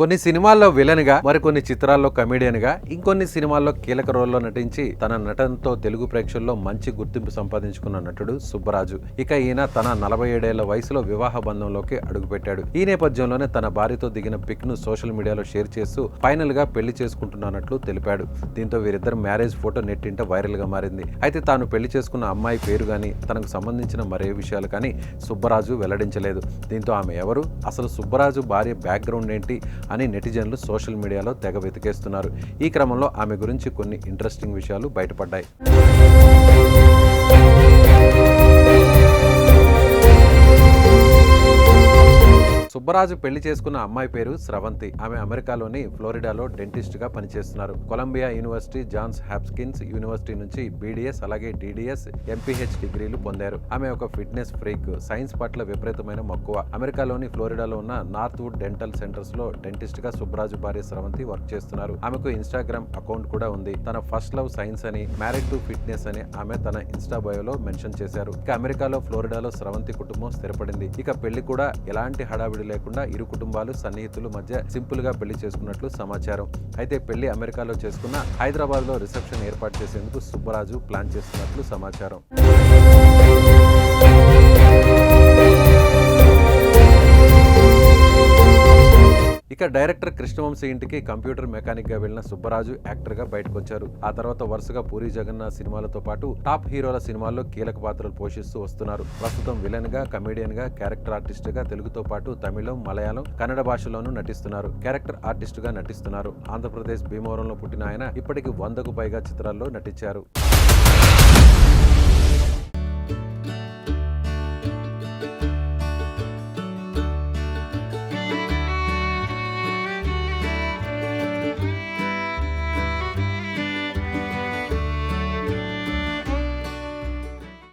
కొన్ని సినిమాల్లో విలన్గా మరికొన్ని చిత్రాల్లో కమెడియన్గా ఇంకొన్ని సినిమాల్లో కీలక రోల్లో నటించి తన నటనతో తెలుగు ప్రేక్షకుల్లో మంచి గుర్తింపు సంపాదించుకున్న నటుడు సుబ్బరాజు. ఇక ఈయన తన నలభై ఏడేళ్ళ వయసులో వివాహ బంధంలోకి అడుగుపెట్టాడు. ఈ నేపథ్యంలోనే తన భార్యతో దిగిన పిక్ను సోషల్ మీడియాలో షేర్ చేస్తూ ఫైనల్గా పెళ్ళి చేసుకుంటున్నానట్లు తెలిపాడు. దీంతో వీరిద్దరు మ్యారేజ్ ఫోటో నెట్టింట వైరల్గా మారింది. అయితే తాను పెళ్ళి చేసుకున్న అమ్మాయి పేరు గాని తనకు సంబంధించిన మరే విషయాలు కానీ సుబ్బరాజు వెల్లడించలేదు. దీంతో ఆమె ఎవరు? అసలు సుబ్బరాజు భార్య బ్యాక్గ్రౌండ్ ఏంటి? అని నెటిజన్లు సోషల్ మీడియాలో తెగ వెతికేస్తున్నారు. ఈ క్రమంలో ఆమె గురించి కొన్ని ఇంట్రెస్టింగ్ విషయాలు బయటపడ్డాయి. సుబ్బరాజు పెళ్ళి చేసుకున్న అమ్మాయి పేరు స్రవంతి. ఆమె అమెరికాలోని ఫ్లోరిడాలో డెంటిస్ట్గా పనిచేస్తున్నారు. Columbia University Johns Hopkins University నుంచి బీడీఎస్ అలాగే డిడిఎస్ ఎంపీహెచ్ డిగ్రీలు పొందారు. ఆమె ఒక ఫిట్నెస్ ఫ్రీక్ సైన్స్ పట్ల విపరీతమైన మక్కువ. అమెరికాలోని ఫ్లోరిడాలో ఉన్న నార్త్ వుడ్ డెంటల్ సెంటర్స్లో డెంటిస్ట్గా సుబ్బరాజు భార్య స్రవంతి వర్క్ చేస్తున్నారు. ఆమెకు ఇన్స్టాగ్రామ్ అకౌంట్ కూడా ఉంది. తన ఫస్ట్ లవ్ సైన్స్ అని మ్యారీడ్ టు ఫిట్నెస్ అని ఆమె తన ఇన్స్టా బయోలో మెన్షన్ చేశారు. ఇక అమెరికాలో ఫ్లోరిడాలో స్రవంతి కుటుంబం స్థిరపడింది. ఇక పెళ్ళి కూడా ఎలాంటి హడావిడి లేకుండా ఇరు కుటుంబాలు సన్నిహితుల మధ్య సింపుల్గా పెళ్ళి చేసుకున్నట్లు సమాచారం. అయితే పెళ్ళి అమెరికాలో చేసుకున్న హైదరాబాద్లో రిసెప్షన్ ఏర్పాటు చేసేందుకు సుబ్బరాజు ప్లాన్ చేస్తున్నట్లు సమాచారం. ఇక డైరెక్టర్ కృష్ణవంశీ ఇంటికి కంప్యూటర్ మెకానిక్గా వెళ్ళిన సుబ్బరాజు యాక్టర్గా బయటకు వచ్చారు ఆ తర్వాత వరుసగా పూరి జగన్నాథ్ సినిమాలతో పాటు టాప్ హీరోల సినిమాల్లో కీలక పాత్రలు పోషిస్తూ వస్తున్నారు. ప్రస్తుతం విలన్గా కమెడియన్గా క్యారెక్టర్ ఆర్టిస్ట్గా తెలుగుతో పాటు తమిళం మలయాళం కన్నడ భాషలోనూ నటిస్తున్నారు. క్యారెక్టర్ ఆర్టిస్ట్గా నటిస్తున్నారు. ఆంధ్రప్రదేశ్ భీమవరంలో పుట్టిన ఆయన ఇప్పటికి వందకు పైగా చిత్రాల్లో నటించారు.